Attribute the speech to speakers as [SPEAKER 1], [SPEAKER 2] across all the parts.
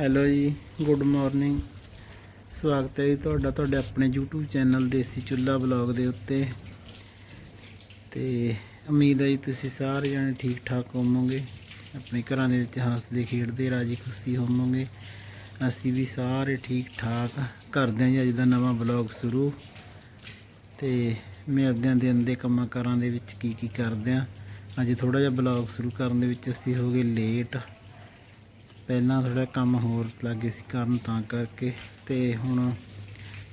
[SPEAKER 1] Hello ਜੀ, good morning. ਸਵਾਗਤ ਹੈ ਜੀ ਤੁਹਾਡਾ, ਤੁਹਾਡੇ ਆਪਣੇ YouTube ਚੈਨਲ ਦੇਸੀ ਚੁੱਲਾ ਬਲੌਗ ਦੇ ਉੱਤੇ। ਤੇ ਉਮੀਦ ਹੈ ਜੀ ਤੁਸੀਂ ਸਾਰੇ ਜਣੇ ਠੀਕ ਠਾਕ ਹੋਵੋਗੇ। ਆਪਣੇ ਘਰਾਂ ਦੇ ਵਿੱਚ ਹੱਸਦੇ, ਖੇਡਦੇ, ਰਾਜੀ ਖੁਸ਼ੀ ਹੋਵੋਗੇ। ਅਸੀਂ ਵੀ ਸਾਰੇ ਠੀਕ ਠਾਕ ਕਰਦੇ ਹਾਂ ਜੀ ਅੱਜ ਦਾ ਨਵਾਂ ਬਲੌਗ ਸ਼ੁਰੂ। ਤੇ ਅੱਧਿਆਂ ਦਿਨ ਦੇ ਕੰਮਾਂ ਕਾਰਾਂ ਦੇ ਵਿੱਚ ਕੀ ਕੀ ਕਰਦੇ ਹਾਂ। ਅੱਜ ਥੋੜਾ ਜਿਹਾ ਬਲੌਗ ਸ਼ੁਰੂ ਕਰਨ ਦੇ ਵਿੱਚ ਅਸੀਂ ਹੋ ਗਏ ਲੇਟ। ਪਹਿਲਾਂ ਥੋੜਾ ਕੰਮ ਹੋਰ ਲੱਗੇ ਸੀ ਕਰਨ ਤਾਂ ਕਰਕੇ ਤੇ ਹੁਣ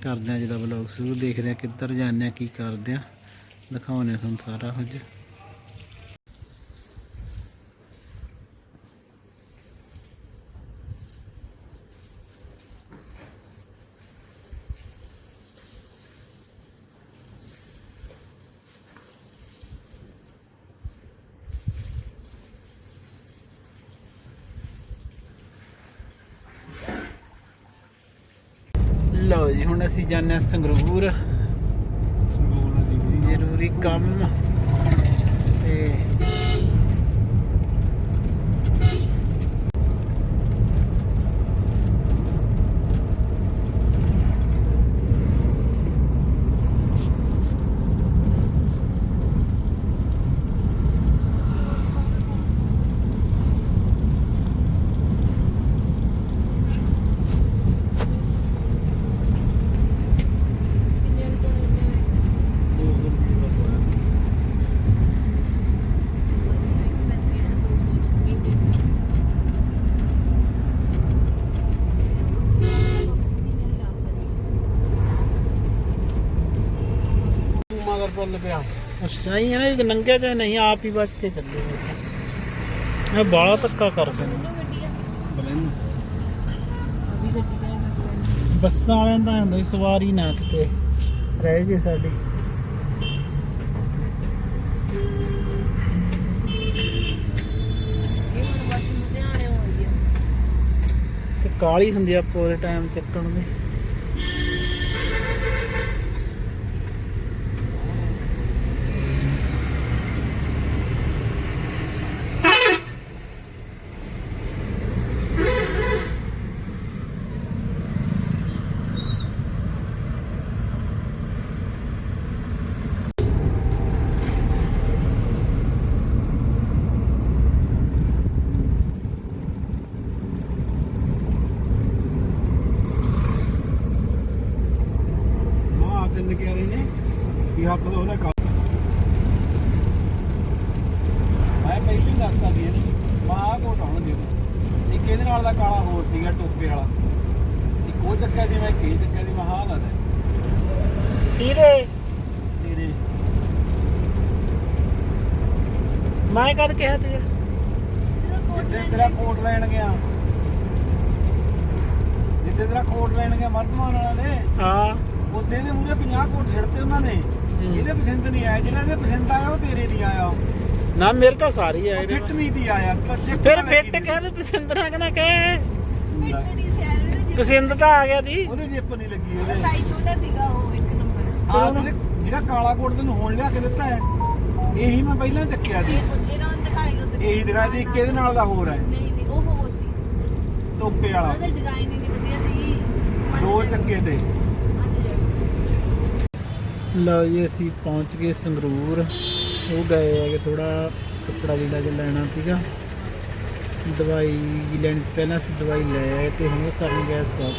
[SPEAKER 1] ਕਰਦੇ ਹਾਂ ਜਿਹਦਾ ਬਲੌਗ ਸ਼ੁਰੂ ਦੇਖਦੇ ਹਾਂ ਕਿੱਧਰ ਜਾਂਦੇ ਹਾਂ, ਕੀ ਕਰਦੇ ਹਾਂ, ਦਿਖਾਉਂਦੇ ਹਾਂ ਤੁਹਾਨੂੰ ਸਾਰਾ ਕੁਝ। ਲਓ ਜੀ ਹੁਣ ਅਸੀਂ ਹਾਂ ਸੰਗਰੂਰ। ਜ਼ਰੂਰੀ ਕੰਮ। ਤੇ
[SPEAKER 2] ਪੁੱਲ ਪਿਆ।
[SPEAKER 1] ਅੱਛਾ ਹੀ ਹੈ ਨਾ ਇਹ ਨੰਗੇ ਤੇ ਨਹੀਂ ਆਪ ਹੀ ਬਚ ਕੇ ਚੱਲੇ ਇਹ ਬਾਲਾ ਧੱਕਾ ਕਰਦੇ ਨੇ ਬੱਸਾਂ ਵਾਲਿਆਂ ਦਾ ਹੁੰਦਾ ਸਵਾਰੀ ਨਾ ਕਿਤੇ ਰਹਿ ਜੇ ਸਾਡੀ। ਤੇ ਕਾਲੀ ਹੁੰਦੀ ਆ ਪੂਰੇ ਟਾਈਮ ਚੱਕਣ ਦੀ
[SPEAKER 2] ਮਾਂ ਤਿੰਨ ਕਹਿ ਰਹੇ ਨੇ ਵੀ ਹੱਥ ਤੋਂ ਉਹਦਾ ਕੰਮ। ਮੈਂ ਪਹਿਲੀ ਦੱਸਦਾ ਵੀ ਇਹਨੂੰ ਮਾਂ ਕੋਟ ਆਉਣ ਦੇ ਦੋ ਇੱਕ ਇਹਦੇ ਨਾਲ ਦਾ ਕਾਲਾ ਹੋਰ ਸੀਗਾ ਟੋਪੇ ਵਾਲਾ। ਇੱਕ ਉਹ ਚੱਕਿਆ ਦੀ ਮੈਂ ਕੀ ਚੱਕਿਆ ਦੀ ਮਹਾ ਲੱਗਦਾ
[SPEAKER 1] ਇਹਦੇ
[SPEAKER 2] ਤੇਰੇ।
[SPEAKER 1] ਮੈਂ ਕਦ ਕਿਹਾ ਤੇ
[SPEAKER 2] ਜਿੱਦੇ ਤੇਰਾ ਕੋਟ ਲੈਣ ਗਿਆ। ਜਿੱਦੇ ਤੇਰਾ ਕੋਟ ਲੈਣ ਗਿਆ ਮਰਦਮਾਨ ਵਾਲਾ। ਦੇ
[SPEAKER 1] ਹਾਂ।
[SPEAKER 2] ਉਹਦੇ ਦੇ ਮੂਰੇ 50 ਕੋਟ ਛਿੜਤੇ ਉਹਨਾਂ ਨੇ। ਇਹਦੇ ਪਸੰਦ ਨਹੀਂ ਆਇਆ ਜਿਹੜਾ ਇਹਦੇ ਪਸੰਦ ਆਇਆ ਉਹ ਤੇਰੇ ਨਹੀਂ ਆਇਆ
[SPEAKER 1] ਨਾ ਮੇਰੇ ਤਾਂ ਸਾਰੀ ਆ
[SPEAKER 2] ਫਿੱਟ ਨਹੀਂ ਦੀ ਆਇਆ
[SPEAKER 1] ਫਿਰ ਫਿੱਟ ਕਹਿੰਦੇ ਪਸੰਦ ਨਾ ਕਹਿੰਦਾ ਕਹਿ। ਪਸੰਦ ਤਾਂ ਆ ਗਿਆ ਦੀ।
[SPEAKER 2] ਉਹਦੇ ਜਿੱਪ ਨਹੀਂ ਲੱਗੀ ਉਹਦੇ।
[SPEAKER 3] ਸਾਈ ਛੋਟਾ ਸੀਗਾ ਉਹ ਇੱਕ ਨੰਬਰ।
[SPEAKER 2] ਆ ਜਿਹੜੇ ਜਿਹੜਾ ਕਾਲਾ ਕੋਟ ਤੈਨੂੰ ਹੁਣ ਲਿਆ ਕੇ ਦਿੱਤਾ ਹੈ ਇਹੀ ਮੈਂ ਪਹਿਲਾਂ ਚੱਕਿਆ ਸੀ।
[SPEAKER 3] ਇਹ ਇਹਨਾਂ ਨੂੰ ਦਿਖਾਈ ਉਧਰ
[SPEAKER 2] ਇਹੀ ਦਿਖਾਈ ਦੀ ਇੱਕ ਇਹਦੇ ਨਾਲ ਦਾ ਹੋਰ ਹੈ।
[SPEAKER 3] ਨਹੀਂ ਦੀ ਉਹ ਹੋਰ ਸੀ।
[SPEAKER 2] ਟੋਪੇ ਵਾਲਾ।
[SPEAKER 3] ਉਹਦਾ ਡਿਜ਼ਾਈਨ ਹੀ ਨਹੀਂ ਵਧੀਆ ਸੀ
[SPEAKER 2] ਦੋ ਚੱਕੇ ਤੇ।
[SPEAKER 1] ਲਓ ਜੀ ਅਸੀਂ ਪਹੁੰਚ ਗਏ ਸੰਗਰੂਰ। ਉਹ ਗਏ ਹੈਗੇ ਥੋੜਾ ਕੱਪੜਾ ਲੀੜਾ ਜਿਹਾ ਲੈਣਾ ਸੀਗਾ। ਦਵਾਈ ਲੈਣ ਪਹਿਲਾਂ ਅਸੀਂ ਦਵਾਈ ਲੈ ਆਏ ਤੇ ਹੁਣ ਕਰਨ ਗਏ ਸਭ।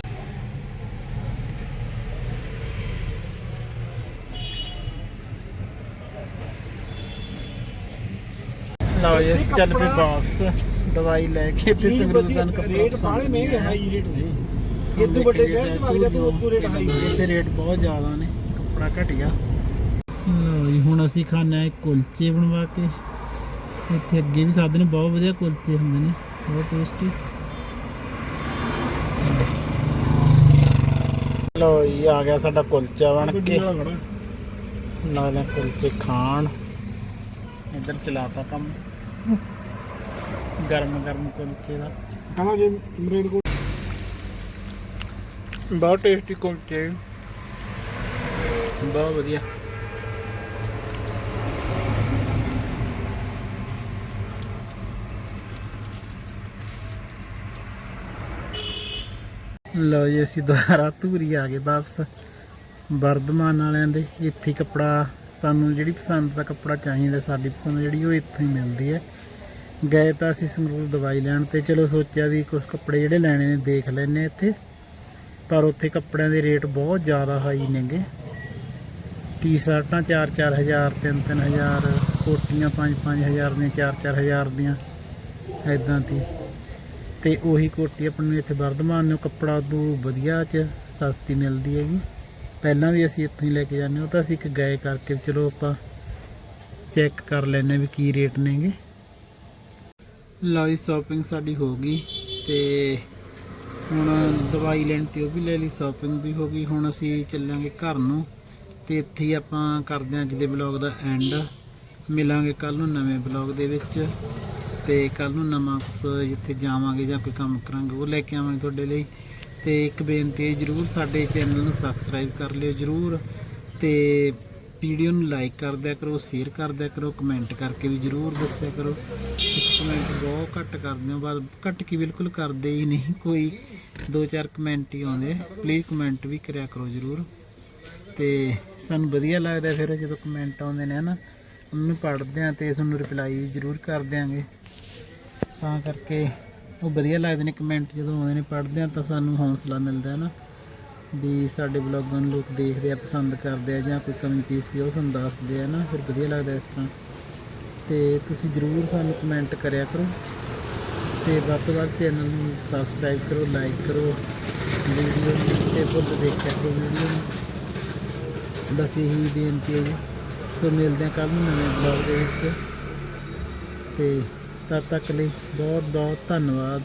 [SPEAKER 1] ਲਓ ਜੀ ਅਸੀਂ ਚੱਲ ਪਏ ਵਾਪਸ। ਦਵਾਈ ਲੈ ਕੇ ਤੇ ਸੰਗਰੂਰ ਸਾਨੂੰ ਕੱਪੜਾ
[SPEAKER 2] ਸਾਰੇ ਮਹਿੰਗੇ। ਹਾਈ ਰੇਟ ਨੇ। ਇਦੋਂ ਵੱਡੇ ਸ਼ਹਿਰ ਚ ਵਗ ਜਾ ਤੂੰ ਉਦੋਂ ਰੇਟ ਹਾਈ
[SPEAKER 1] ਇੱਥੇ ਰੇਟ ਬਹੁਤ ਜ਼ਿਆਦਾ ਨੇ। ਕੱਪੜਾ ਘਟ ਗਿਆ ਲਓ ਜੀ ਹੁਣ ਅਸੀਂ ਖਾਣਾ ਹੈ ਕੁਲਚੇ ਬਣਵਾ ਕੇ। ਇੱਥੇ ਅੱਗੇ ਵੀ ਖਾਦੇ ਨੇ ਬਹੁਤ ਵਧੀਆ ਕੁਲਚੇ ਹੁੰਦੇ ਨੇ ਬਹੁਤ ਟੇਸਟੀ ਲਓ ਜੀ ਆ ਗਿਆ ਸਾਡਾ ਕੁਲਚਾ ਬਣ ਕੇ। ਨਾਲੇ ਕੁਲਚੇ ਖਾਣ। ਇੱਧਰ ਚਲਾਤਾ ਕੰਮ। ਗਰਮ ਗਰਮ ਕੁਲਚੇ ਦਾ।
[SPEAKER 2] ਕਹਿੰਦਾ ਜੇ ਰੇਟ ਕੋ
[SPEAKER 1] ਬਹੁਤ ਟੇਸਟੀ ਕੁਲਚੇ। ਬਹੁਤ ਵਧੀਆ। ਲਓ ਜੀ, ਅਸੀਂ ਦੁਬਾਰਾ ਧੂਰੀ ਆ ਗਏ ਵਾਪਸ। ਵਰਧਮਾਨ ਵਾਲਿਆਂ ਦੇ ਇੱਥੇ ਕੱਪੜਾ, ਸਾਨੂੰ ਜਿਹੜੀ ਪਸੰਦ ਦਾ ਕੱਪੜਾ ਚਾਹੀਦਾ, ਸਾਡੀ ਪਸੰਦ ਜਿਹੜੀ, ਉਹ ਇੱਥੋਂ ਹੀ ਮਿਲਦੀ ਹੈ। ਗਏ ਤਾਂ ਅਸੀਂ ਸੰਗਰੂਰ ਦਵਾਈ ਲੈਣ ਤੇ, ਚਲੋ ਸੋਚਿਆ ਵੀ ਕੁਝ ਕੱਪੜੇ ਜਿਹੜੇ ਲੈਣੇ ਨੇ ਦੇਖ ਲੈਨੇ ਇੱਥੇ। ਪਰ ਉੱਥੇ ਕੱਪੜਿਆਂ ਦੇ ਰੇਟ ਬਹੁਤ ਜ਼ਿਆਦਾ ਹਾਈ ਨੇਗੇ। ਟੀ-ਸ਼ਰਟਾਂ 4-4 ਹਜ਼ਾਰ 3-3 ਹਜ਼ਾਰ, ਕੋਟੀਆਂ 5-5 ਹਜ਼ਾਰ ਦੀਆਂ 4-4 ਹਜ਼ਾਰ ਦੀਆਂ ਐਦਾਂ ਦੀ। ਤੇ ਉਹੀ ਕੋਟੀ ਆਪਾਂ ਨੂੰ ਇੱਥੇ ਵਰਧਮਾਨ ਨੂੰ ਕੱਪੜਾ ਉਦੋਂ ਵਧੀਆ ਚ ਸਸਤੀ ਮਿਲਦੀ ਹੈਗੀ। ਪਹਿਲਾਂ ਵੀ ਅਸੀਂ ਇੱਥੋਂ ਹੀ ਲੈ ਕੇ ਜਾਂਦੇ ਹਾਂ, ਉਹ ਤਾਂ ਅਸੀਂ ਇੱਕ ਗਏ ਕਰਕੇ, ਚਲੋ ਆਪਾਂ ਚੈੱਕ ਕਰ ਲੈਨੇ ਵੀ ਕੀ ਰੇਟ ਨੇਗੇ। ਲਾਈ ਜੀ ਸ਼ਾਪਿੰਗ ਸਾਡੀ ਹੋ ਗਈ ਤੇ ਹੁਣ ਦਵਾਈ ਲੈਣ ਤੇ ਉਹ ਵੀ ਲੈ ਲਈ ਸ਼ਾਪਿੰਗ ਵੀ ਹੋ ਗਈ। ਹੁਣ ਅਸੀਂ ਚੱਲਾਂਗੇ ਘਰ ਨੂੰ। ਤੇ ਇੱਥੇ ਹੀ ਆਪਾਂ ਕਰਦੇ ਹਾਂ ਅੱਜ ਦੇ ਬਲੌਗ ਦਾ ਐਂਡ ਮਿਲਾਂਗੇ ਕੱਲ ਨੂੰ ਨਵੇਂ ਬਲੌਗ ਦੇ ਵਿੱਚ ਤੇ ਕੱਲ ਨੂੰ ਨਵਾਂ ਕੁਛ ਜਿੱਥੇ ਜਾਵਾਂਗੇ ਜਾਂ ਕੋਈ ਕੰਮ ਕਰਾਂਗੇ, ਉਹ ਲੈ ਕੇ ਆਵਾਂਗੇ ਤੁਹਾਡੇ ਲਈ। ਤੇ ਇੱਕ ਬੇਨਤੀ ਹੈ ਜਰੂਰ ਸਾਡੇ ਚੈਨਲ ਨੂੰ ਸਬਸਕ੍ਰਾਈਬ ਕਰ ਲਿਓ ਜਰੂਰ ਤੇ ਵੀਡੀਓ ਨੂੰ ਲਾਈਕ ਕਰ ਦਿਆ ਕਰੋ ਸ਼ੇਅਰ ਕਰ ਦਿਆ ਕਰੋ ਕਮੈਂਟ ਕਰਕੇ ਵੀ ਜਰੂਰ ਦੱਸਿਆ ਕਰੋ। ਕਮੈਂਟ ਬਹੁਤ ਘੱਟ ਕਰਦੇ ਹੋ ਬਾਅਦ ਘੱਟ ਕੀ ਬਿਲਕੁਲ ਕਰਦੇ ਹੀ ਨਹੀਂ। ਕੋਈ ਦੋ ਚਾਰ ਕਮੈਂਟ ਹੀ ਆਉਂਦੇ ਪਲੀਜ਼ ਕਮੈਂਟ ਵੀ ਕਰਿਆ ਕਰੋ ਜਰੂਰ। ਤੇ ਸਾਨੂੰ ਵਧੀਆ ਲੱਗਦਾ ਫਿਰ ਜਦੋਂ ਕਮੈਂਟ ਆਉਂਦੇ ਨੇ, ਹਨਾ। ਉਹਨਾਂ ਨੂੰ ਪੜ੍ਹਦੇ ਆ ਤੇ ਤੁਹਾਨੂੰ ਰਿਪਲਾਈ ਜ਼ਰੂਰ ਕਰ ਦਿਆਂਗੇ। ਤਾਂ ਕਰਕੇ ਉਹ ਵਧੀਆ ਲੱਗਦੇ ਨੇ ਕਮੈਂਟ ਜਦੋਂ ਆਉਂਦੇ ਨੇ ਪੜ੍ਹਦੇ ਆ ਤਾਂ ਸਾਨੂੰ ਹੌਸਲਾ ਮਿਲਦਾ ਹੈ ਨਾ ਵੀ ਸਾਡੇ ਬਲੌਗਾਂ ਨੂੰ ਲੋਕ ਦੇਖਦੇ ਆ, ਪਸੰਦ ਕਰਦੇ ਆ ਜਾਂ ਕੋਈ ਕਮੀ ਪੀਸੀ ਉਹ ਸਾਨੂੰ ਦੱਸਦੇ ਆ ਨਾ ਫਿਰ ਵਧੀਆ ਲੱਗਦਾ ਇਸ ਤਰ੍ਹਾਂ। ਤੇ ਤੁਸੀਂ ਜ਼ਰੂਰ ਸਾਨੂੰ ਕਮੈਂਟ ਕਰਿਆ ਕਰੋ। ਤੇ ਵੱਧ ਤੋਂ ਵੱਧ ਚੈਨਲ ਨੂੰ ਸਬਸਕ੍ਰਾਈਬ ਕਰੋ ਲਾਈਕ ਕਰੋ। ਵੀਡੀਓ ਨੂੰ ਤੇ ਫੁੱਲ ਦੇਖਿਆ ਕਰੋ ਵੀਡੀਓ ਨੂੰ। ਬਸ ਇਹੀ ਬੇਨਤੀ ਹੈ ਜੀ। ਸੋ ਮਿਲਦੇ ਹਾਂ ਕੱਲ ਨੂੰ ਨਵੇਂ ਬਲੌਗ ਦੇ ਵਿੱਚ। ਤੇ ਤਦ ਤੱਕ ਲਈ ਬਹੁਤ ਬਹੁਤ ਧੰਨਵਾਦ।